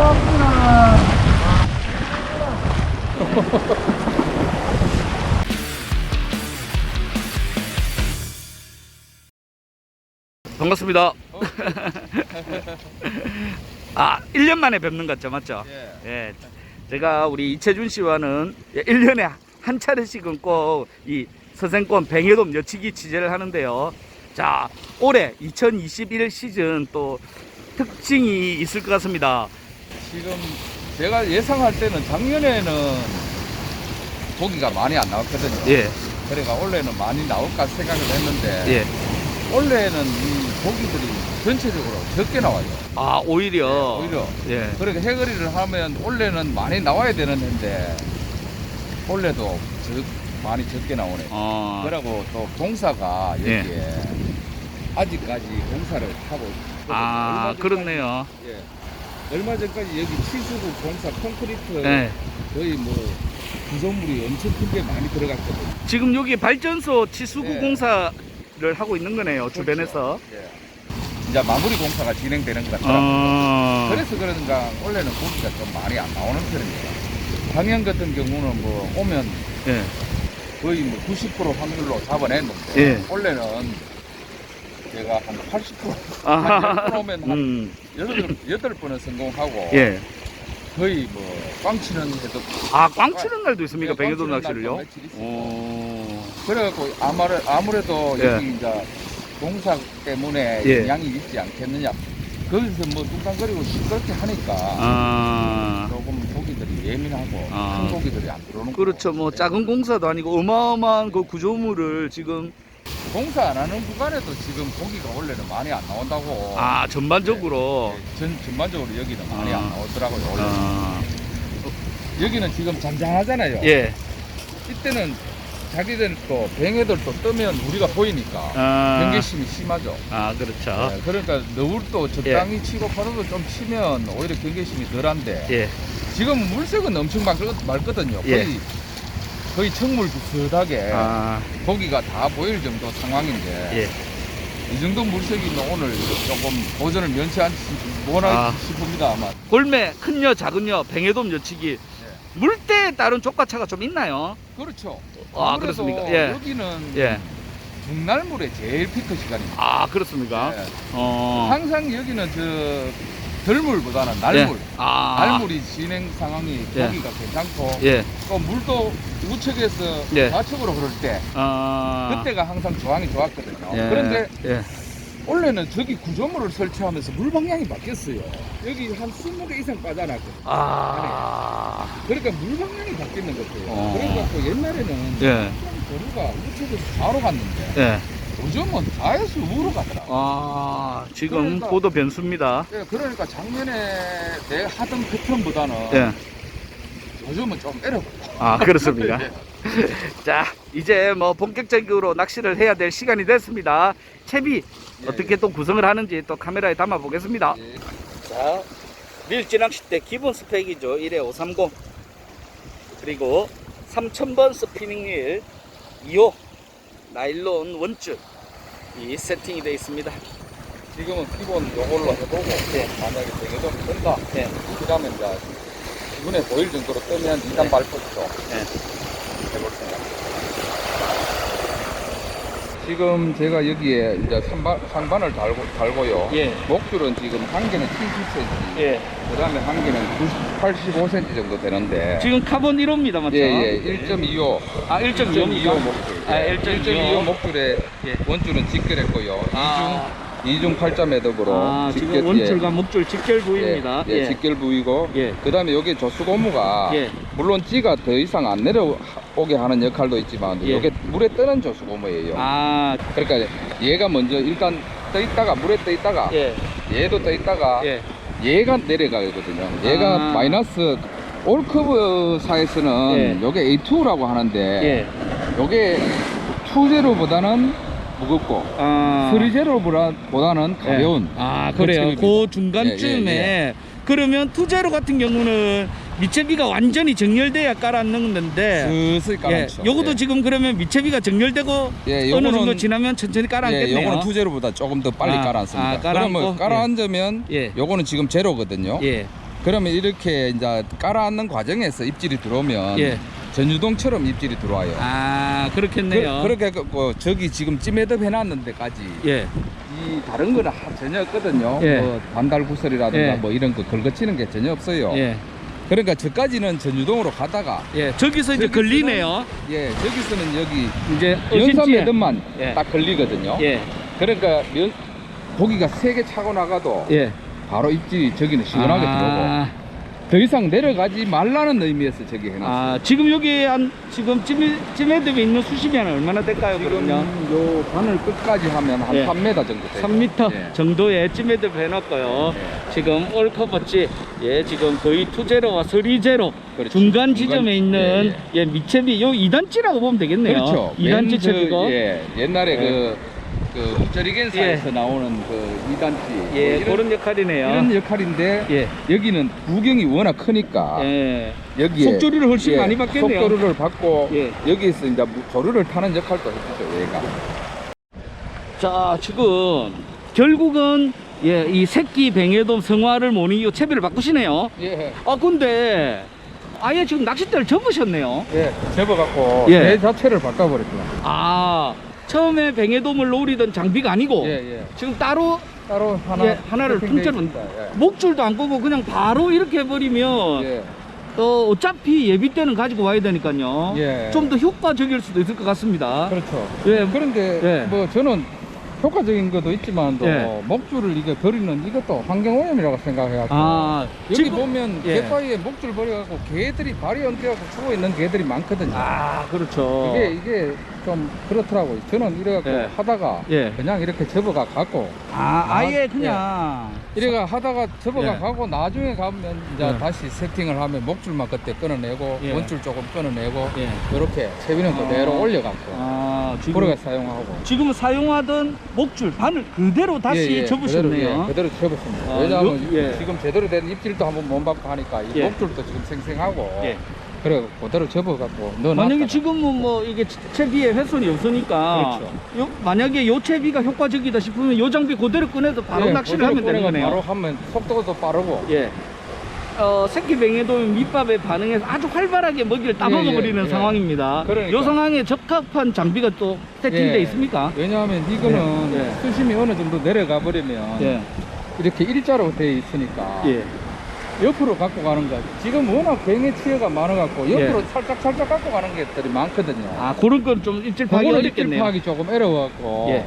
반갑습니다. 아, 1년 만에 뵙는 것 같죠, 맞죠? 예. 예. 제가 우리 이채준 씨와는 1년에 한 차례씩은 꼭이 서생권 뱅에돔 여치기 취재를 하는데요. 자, 올해 2021 시즌 또 특징이 있을 것 같습니다. 지금 제가 예상할 때는 작년에는 고기가 많이 안 나왔거든요. 예, 그러니까 올해는 많이 나올까 생각을 했는데 예. 올해는 이 고기들이 전체적으로 적게 나와요. 아, 오히려. 오히려 예. 그러니까 해거리를 하면 올해는 많이 나와야 되는데 올해도 적, 많이 적게 나오네요. 어, 그리고 또 공사가 여기에 예. 아직까지 공사를 하고 있거든요. 아, 얼마 전까지- 그렇네요. 예. 얼마 전까지 여기 치수구 공사 콘크리트 예. 거의 뭐 구조물이 엄청 큰게 많이 들어갔거든요. 지금 여기 발전소 치수구 예. 공사를 하고 있는 거네요, 주변에서. 예. 이제 마무리 공사가 진행되는 것 같아요. 어, 그래서 그런가 원래는 고기가 좀 많이 안 나오는 편입니다. 작년 같은 경우는 뭐 오면 예. 거의 뭐 90% 확률로 잡아냈는데 예. 원래는 제가 한 80% 아하. 10번 오면 한 음, 여덟, 여덟 번은 성공하고 예. 거의 뭐 꽝치는 해도 아, 꽝 치는 날도 있습니까? 예, 꽝 치는 낚시를요? 날도 며칠 있어요. 오. 그래갖고 아무래, 아무래도 예. 여기 이제 공사 때문에 예. 영향이 있지 않겠느냐 거기서 뭐 뚱땅거리고 시끄럽게 하니까 아. 조금 고기들이 예민하고 아. 큰 고기들이 안 들어오는 그렇죠. 거고. 뭐 작은 공사도 아니고 어마어마한 그 구조물을 지금 공사 안 하는 구간에도 지금 고기가 원래는 많이 안 나온다고 아, 전반적으로 예, 전, 전반적으로 여기는 많이 아. 안 나오더라고요 원래 아. 여기는 지금 잔잔하잖아요 예. 이때는 자기들 또 뱅에들 또 뜨면 우리가 보이니까 아. 경계심이 심하죠 아, 그렇죠. 네, 그러니까 너울도 적당히 치고 파도도 좀 치면 오히려 경계심이 덜한데 예. 지금 물색은 엄청 맑, 맑거든요. 예. 거의 거의 청물 비슷하게 아, 고기가 다 보일 정도 상황인데 예. 이 정도 물색이면 오늘 조금 도전을 면치 않지 뭐나 아. 싶습니다 아마. 골매 큰여 작은여 뱅에돔 여치기 물때에 따른 족과차가 좀 있나요? 그렇죠. 아, 아무래도 그렇습니까? 예. 여기는 예. 북날물의 제일 피크 시간입니다. 아, 그렇습니까? 예. 어. 항상 여기는 저 덜물보다는 날물. 예. 아. 날물이 진행 상황이 예. 고기가 괜찮고 예. 또 물도 우측에서 예. 좌측으로 흐를 때 아. 그때가 항상 조항이 좋았거든요. 예. 그런데 예. 원래는 저기 구조물을 설치하면서 물 방향이 바뀌었어요. 여기 한 20개 이상 빠져나거든요. 아. 그러니까 물 방향이 바뀌는 것 같아요. 어. 그래서 옛날에는 예. 도로가 우측에서 좌로 갔는데 예. 요즘은 좌에서 우로 가더라고요. 아, 지금 그러니까- 보도 변수입니다. 예, 그러니까 작년에 내 하던 패턴보다는 예. 요즘은 좀 에러. 아, 그렇습니까? 예. 자, 이제 뭐 본격적으로 낚시를 해야 될 시간이 됐습니다. 채비 예, 어떻게 또 구성을 하는지 또 카메라에 담아 보겠습니다. 예. 자, 밀지 낚싯대 기본 스펙이죠. 1회 530. 그리고 3000번 스피닝 릴 2호 나일론 원줄 이 세팅이 되어 있습니다. 지금은 기본 요걸로 해보고 예. 만약에 되게 좀 뜬다. 예. 그다음에 이제 눈에 보일 정도로 뜨면 2단 네. 발포부터 예. 해볼 생각. 지금 제가 여기에 이제 상반, 상반을 달고, 달고요. 예. 목줄은 지금 한 개는 70cm, 예. 그 다음에 한 개는 90, 85cm 정도 되는데. 지금 카본 1호입니다. 맞죠? 예, 예, 1.25. 아, 1.25입니까? 목줄. 아, 예, 1.25. 1.25 목줄에 예. 원줄은 직결했고요. 아. 이중, 이중 8자 매듭으로. 아, 직결- 지금 원줄과 목줄 직결 예, 부위입니다. 예, 직결 부위고. 예. 그 다음에 여기 조수 고무가 예. 물론 찌가 더 이상 안 내려 오게 하는 역할도 있지만 예. 이게 물에 뜨는 조수고무예요. 아, 그러니까 얘가 먼저 일단 떠 있다가 물에 떠 있다가 예. 얘도 떠 있다가 예. 얘가 내려가거든요. 얘가 아. 마이너스 올커브사에서는 예. 요게 A2라고 하는데 예. 요게 2제로보다는 무겁고 아. 3제로보다는 가벼운 아 그래요. 그그 중간쯤에 예, 그러면 투제로 같은 경우는 미채비가 완전히 정렬돼야 깔아놓는 건데 스스이 예, 깔아놓죠. 요것도 예. 지금 그러면 미채비가 정렬되고 예, 어느 정도 요거는- 지나면 천천히 예, 깔아앉겠네요. 요거는 투제로보다 조금 더 빨리 아, 깔아앉습니다. 아, 깔아앉고, 그러면 깔아앉으면 예. 요거는 지금 제로거든요. 예. 그러면 이렇게 이제 깔아앉는 과정에서 입질이 들어오면 예. 전유동처럼 입질이 들어와요. 아 그, 그렇겠네요. 렇게 그, 저기 지금 찜해덮 해놨는 데까지 예. 이 다른 거는 하- 전혀 없거든요. 예. 뭐 반달 구슬이라든가 예. 뭐 이런 거 걸거치는 게 전혀 없어요. 예. 그러니까 저까지는 전유동으로 가다가 예. 저기서 이제 저기서는- 걸리네요. 예 저기서는 여기 이제 연삼 어신지에. 매듭만 예. 딱 걸리거든요. 예. 그러니까 면, 고기가 세 개 차고 나가도 예. 바로 입질이 저기는 시원하게 아, 들어오고 더 이상 내려가지 말라는 의미에서 저기 해놨어요. 아, 지금 여기 한 지금 찜 찜해듭에 있는 수심이 얼마나 될까요? 지금 그럼요. 요 바늘 끝까지 하면 한 예. 3m 정도 돼요. 3m 예. 정도의 찜해듭 해놨고요. 지금 올커버치 예 지금 거의 투제로와 서리제로 그렇죠. 중간 지점에 있는 예, 미채비 요 2단지라고 보면 되겠네요. 그렇죠. 2단지 맨 저, 채비고 예, 옛날에 예. 그, 그 부처리겐사에서 나오는 그 2단지. 예, 뭐 이런, 그런 역할이네요. 이런 역할인데 예. 여기는 구경이 워낙 크니까 예. 여기에 속조리를 훨씬 많이 받겠네요. 속도를 받고 예. 여기에서 이제 무- 조류를 타는 역할도 해주죠 얘가. 자, 지금 결국은 예, 이 새끼 뱅에돔 성화를 못 이기고 채비를 바꾸시네요. 예. 아, 근데 아예 지금 낚싯대를 접으셨네요. 예. 접어갖고 예. 배 자체를 바꿔버렸구나. 아, 처음에 뱅에돔을 노리던 장비가 아니고 예, 예. 지금 따로 따로 하나 예, 하나를 세팅돼 통째로 있습니다. 예. 목줄도 안 끄고 그냥 바로 이렇게 해버리면 예. 어, 어차피 예비 때는 가지고 와야 되니까요. 예. 좀 더 효과적일 수도 있을 것 같습니다. 그렇죠. 예, 그런데 예. 뭐 저는 효과적인 것도 있지만 또 예. 목줄을 이게 버리는 이것도 환경오염이라고 생각해요. 아, 여기 지금- 보면 예. 갯바위에 목줄 버려갖고 개들이 발이 엉켜갖고 죽어 있는 개들이 많거든요. 아, 그렇죠. 이게 이게 좀 그렇더라고요. 저는 이래갖고 예. 하다가 예. 그냥 이렇게 접어가 갖고 아, 아예 예. 그냥. 이래가 하다가 접어가 예. 가고 나중에 가면 이제 예. 다시 세팅을 하면 목줄만 그때 끊어내고 예. 원줄 조금 끊어내고 예. 이렇게 채비는 그대로 아. 올려갖고 아, 지금 그렇게 사용하고 지금 사용하던 목줄 바늘 그대로 다시 예, 예. 접으셨네요. 그대로, 예, 그대로 접었습니다. 아, 왜냐하면 요- 예. 지금 제대로 된 입질도 한번 못 받고 하니까 이 예. 목줄도 지금 생생하고 예. 그래 그대로 접어갖고 넣어놨다가 만약에 지금은 뭐 이게 채비에 훼손이 없으니까 그렇죠. 요, 만약에 요 채비가 효과적이다 싶으면 요 장비 그대로 꺼내서 바로 예, 낚시를 그대로 하면 되는 거네요. 바로 하면 속도도 빠르고 예. 어, 새끼 뱅에돔 밑밥에 반응해서 아주 활발하게 먹이를 따먹어버리는 예, 예. 상황입니다. 그러니까. 요 상황에 적합한 장비가 또 세팅돼 예. 있습니까? 왜냐하면 이거는 예, 예. 수심이 어느 정도 내려가 버리면 예. 이렇게 일자로 돼 있으니까 예. 옆으로 갖고 가는 거 지금 워낙 뱅의 치어가 많아갖고 옆으로 예. 살짝 살짝 갖고 가는 것들이 많거든요. 아, 그런 건 좀 입질 파기 어렵겠네요. 입질파하기 조금 어려워갖고 예.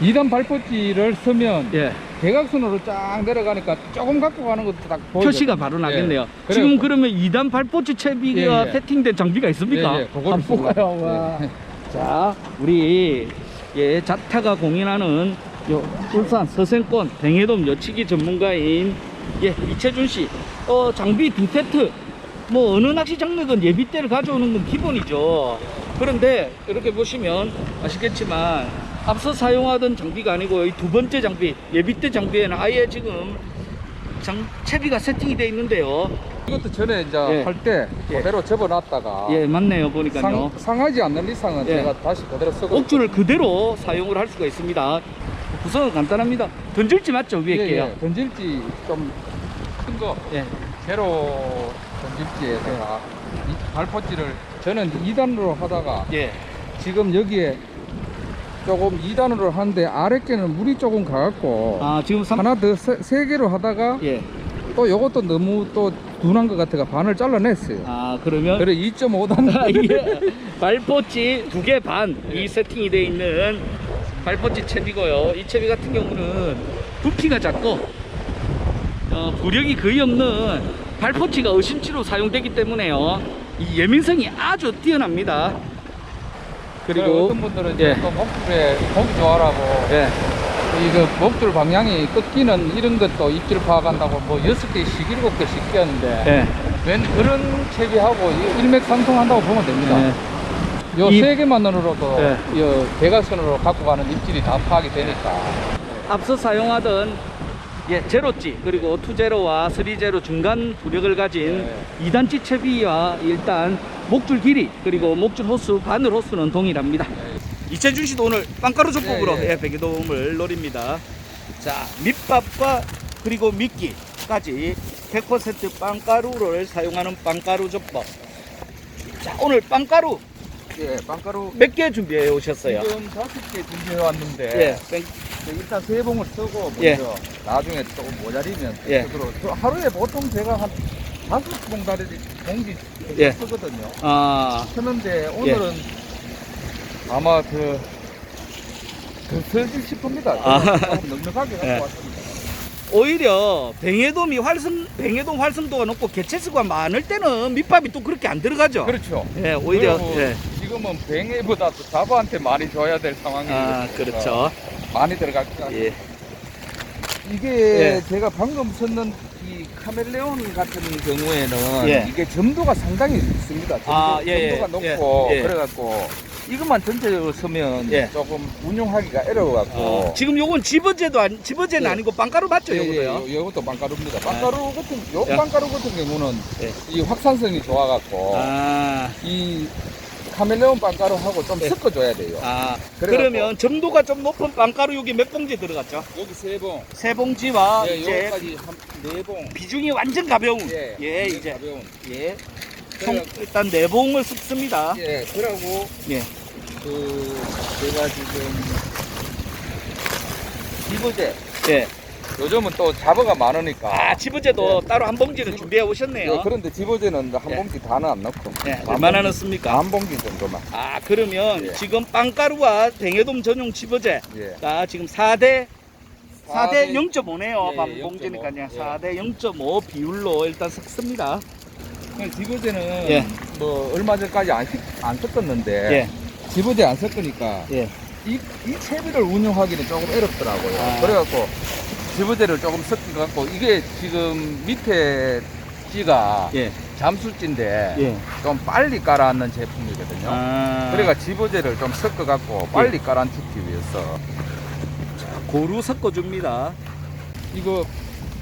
2단 발포지를 쓰면 예. 대각선으로 쫙 내려가니까 조금 갖고 가는 것도 딱 보이죠. 표시가 바로 나겠네요. 예. 지금 그러면 2단 발포치 채비가 예, 예. 세팅된 장비가 있습니까? 예, 예, 그거를 한번 쓰고- 볼까요? 와. 예. 자, 우리 예, 자타가 공인하는 요 울산 서생권 뱅해돔 여치기 전문가인 예, 이채준 씨. 어, 장비 두 세트. 뭐 어느 낚시 장르든 예비대를 가져오는 건 기본이죠. 그런데 이렇게 보시면 아시겠지만 앞서 사용하던 장비가 아니고 이 두 번째 장비, 예비대 장비에는 아예 지금 장, 채비가 세팅이 되어 있는데요. 이것도 전에 이제 예. 할때 예. 그대로 접어놨다가 예, 맞네요. 보니까요. 상, 상하지 않는 이상은 예. 제가 다시 그대로 쓰고 옥줄을 그대로 사용을 할 수가 있습니다. 구성은 간단합니다. 던질지 맞죠? 위에 예, 게요. 예. 던질지 좀 큰거 예. 제로 던질지에다가 이 발포지를 저는 2단으로 하다가 예. 지금 여기에 조금 2단으로 하는데 아랫개는 물이 조금 가갖고 아, 지금 삼 하나 더세 개로 하다가 예. 또 요것도 너무 또 둔한 것 같아가 반을 잘라냈어요. 아, 그러면 그래 2.5단 예. 발포치 두 개 반 이 세팅이 되어 있는 발포치 채비고요. 이 채비 같은 경우는 부피가 작고 어, 부력이 거의 없는 발포치가 어신치로 사용되기 때문에요. 이 예민성이 아주 뛰어납니다. 그리고 어떤 분들은 예. 이제 또 목줄에 고기 좋아라고 예. 이거 목줄 방향이 끊기는 이런 것도 입질 파악한다고 뭐 6개씩 7개씩 끼었는데 예. 웬 그런 채비하고 이 일맥상통한다고 보면 됩니다. 예. 요 이- 세 개만으로도 예. 요 대각선으로 갖고 가는 입질이 다 파악이 되니까 앞서 사용하던 예, 제로찌 그리고 투제로와 스리제로 중간 부력을 가진 네. 이 2단치 채비와 일단 목줄 길이 그리고 목줄 호수 바늘 호수는 동일합니다. 이채준 씨도 오늘 빵가루 족복으로 예, 예. 예, 베개돔을 노립니다. 자 밑밥과 그리고 미끼까지 100% 빵가루를 사용하는 빵가루 족밥. 자, 오늘 빵가루 예, 빵가루 몇 개 준비해 오셨어요? 지금 다섯 개 준비해 왔는데 예, 땡- 일단 세 봉을 쓰고 먼저 예. 나중에 조금 모자리면 예. 쓰도록 저 하루에 보통 제가 한 다섯 봉다리 봉지 예. 쓰거든요. 아, 쓰는데 오늘은 아마 그, 그 설지 싶습니다. 아. 조금 넉넉하게 갖고 예. 왔습니다. 오히려 뱅에돔이 활성, 뱅에돔 활성도가 높고 개체수가 많을 때는 밑밥이 또 그렇게 안 들어가죠. 그렇죠. 예, 오히려, 그리고 예. 지금은 뱅에보다 도 자부한테 많이 줘야 될 상황이에요. 아, 그렇죠. 많이 들어갈까. 예, 이게 예. 제가 방금 썼는 이 카멜레온 같은 경우에는 예. 이게 점도가 상당히 있습니다. 점도, 아, 예, 예. 점도가 예, 높고 예. 그래갖고 이것만 전체적으로 쓰면 예. 조금 운용하기가 어려워갖고 어, 지금 요건 집어제도 아니, 집어제는 예. 아니고 빵가루 맞죠, 예, 예, 요거도요? 요- 요것도 빵가루입니다. 빵가루 같은 요 야. 빵가루 같은 경우는 예. 이 확산성이 좋아갖고 아, 이 카멜레온 빵가루 하고 좀 예. 섞어줘야 돼요. 아, 그래갖고- 그러면 점도가 좀 높은 빵가루 여기 몇 봉지 들어갔죠? 여기 세 봉, 세 봉지와 예, 이제 여기까지 한 네 봉. 비중이 완전 가벼운 예, 예, 굉장히 이제 가벼운. 예. 총 그래- 일단 네 봉을 습습니다. 예, 그러고 예. 그 제가 지금 지부제 예. 요즘은 또 잡어가 많으니까 아, 지부제도 예. 따로 한 봉지를 지부- 준비해 예, 오셨네요. 그런데 지부제는 한 예. 봉지 다는 안 넣고 예, 반 얼마나 봉지, 넣습니까? 반 봉지 정도만 아, 그러면 예. 지금 빵가루와 뱅에돔 전용 지부제가 예. 지금 4대 4대 대 0.5네요. 예, 반 예, 봉지니까요. 0.5. 4대 0.5 비율로 일단 섞습니다. 지부제는 예. 뭐 얼마 전까지 안, 씻- 안 섞었는데 예. 지부제 안 섞으니까 예. 이, 이 채비를 운영하기는 조금 어렵더라고요. 아. 그래갖고 지부제를 조금 섞어갖고 이게 지금 밑에 찌가 예. 잠수찌인데 예. 좀 빨리 깔아앉는 제품이거든요. 아, 그래가 지부제를 좀 섞어갖고 빨리 깔아앉기 위해서 고루 섞어 줍니다. 이거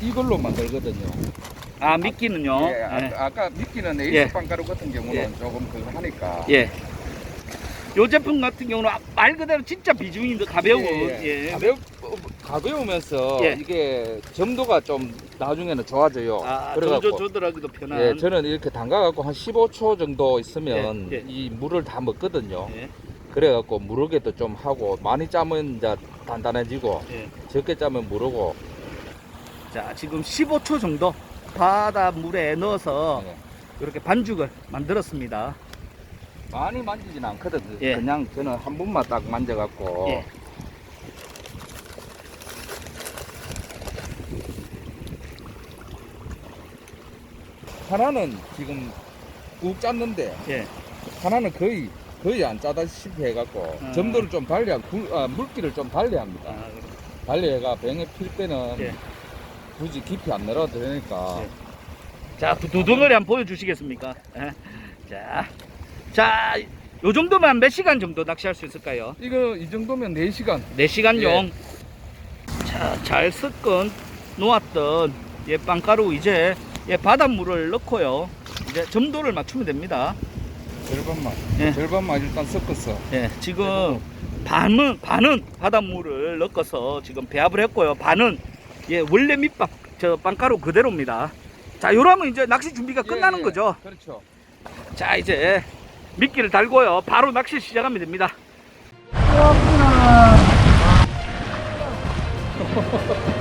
이걸로 만들거든요. 아, 미끼는요. 예, 예. 아, 까 미끼는 에이스 예. 빵가루 같은 경우는 예. 조금 그거 하니까. 예. 요 제품 같은 경우는 아, 말 그대로 진짜 비중이 더 가벼운 예, 예. 예. 가벼, 가벼우면서 예. 이게 점도가 좀 나중에는 좋아져요. 아, 조조 조절하기도 편한. 예, 저는 이렇게 담가갖고 한 15초 정도 있으면 예, 예. 이 물을 다 먹거든요. 예. 그래갖고 무르게도 좀 하고 많이 짜면 이제 단단해지고 예. 적게 짜면 무르고 자, 지금 15초 정도 바닷물에 넣어서 예. 이렇게 반죽을 만들었습니다. 많이 만지진 않거든. 예. 그냥 저는 한 번만 딱 만져갖고 예. 하나는 지금 꾹 짰는데 예. 하나는 거의 거의 안 짜다시피 해갖고 아. 점도를 좀 달리 한 굴- 아, 물기를 좀 달리 합니다. 아, 달리 해가 병에 필 때는 예. 굳이 깊이 안 내려도 되니까 예. 자, 두- 두 덩어리 한번 보여주시겠습니까? 예. 자, 자, 요 정도면 몇 시간 정도 낚시할 수 있을까요? 이거 이 정도면 4시간 4시간용. 자, 잘 섞은 놓았던 예, 빵가루 이제 예, 바닷물을 넣고요. 이제 점도를 맞추면 됩니다. 절반만 예. 절반만 일단 섞었어. 예, 지금 반은 반은 바닷물을 넣어서 지금 배합을 했고요. 반은 예, 원래 밑밥 저 빵가루 그대로입니다. 자, 요러면 이제 낚시 준비가 끝나는 예, 예. 거죠. 그렇죠. 자, 이제 미끼를 달고요. 바로 낚시 시작하면 됩니다.